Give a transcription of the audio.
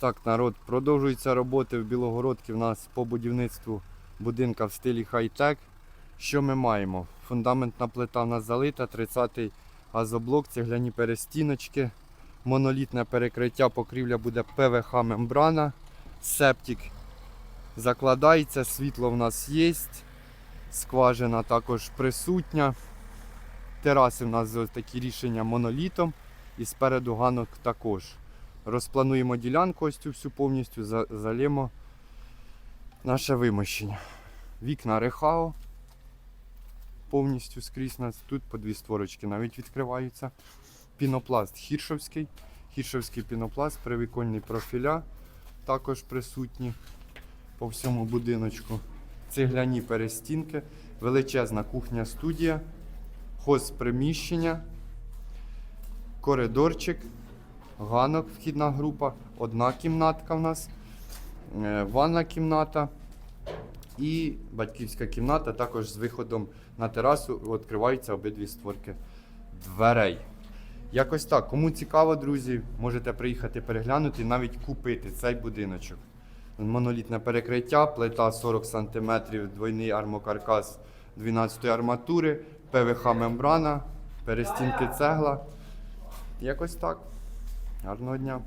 Так, народ, продовжуються роботи в Білогородці в нас по будівництву будинка в стилі хай-тек. Що ми маємо? Фундаментна плита в нас залита, 30-й газоблок, цегляні перестіночки, монолітне перекриття, покрівля буде ПВХ мембрана, септик закладається, світло в нас є, скважина також присутня. Тераси в нас такі рішення монолітом і спереду ганок також. Розплануємо ділянку ось цю всю повністю, за- залємо наше вимощення. Вікна рехао повністю скрізь нас. Тут по дві створочки навіть відкриваються. Пінопласт хіршовський. Хіршовський пінопласт, привікольні профіля також присутні по всьому будиночку. Цегляні перестінки, величезна кухня-студія, хозприміщення, коридорчик, ганок, вхідна група, одна кімнатка в нас, е, ванна кімната і батьківська кімната, також з виходом на терасу відкриваються обидві створки дверей. Якось так. Кому цікаво, друзі, можете приїхати переглянути і навіть купити цей будиночок. Монолітне перекриття, плита 40 см, двойний армокаркас 12 арматури, ПВХ мембрана, перестінки цегла. Якось так. Гарного дня.